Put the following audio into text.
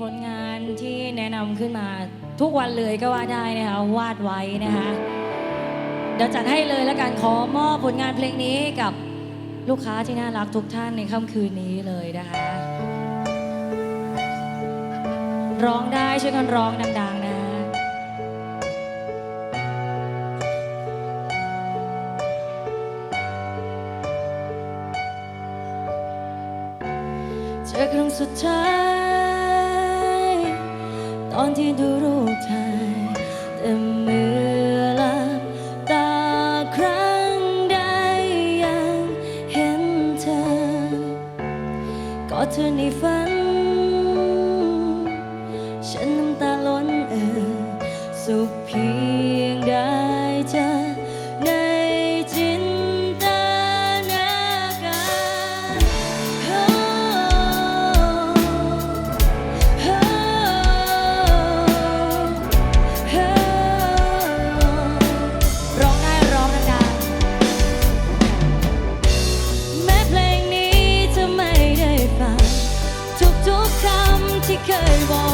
ผลงานที่แนะนำขึ้นมาทุกวันเลยก็ว่าได้นะคะวาดไว้นะคะเดี๋ยวจัดให้เลยแล้วกันขอมอบผลงานเพลงนี้กับลูกค้าที่น่ารักทุกท่านในค่ำคืนนี้เลยนะคะ ร้องได้ช่วยกันร้องดังๆนะเจอครั้งสุดท้าย ตอนที่ดูรูปถ่ายแต่เมื่อหลับตาครั้งใดยังเห็นเธอกอดเธอในฝัน ฉันน้ำตาล้นเอ่อสุขเพียงได เคยบอกไว้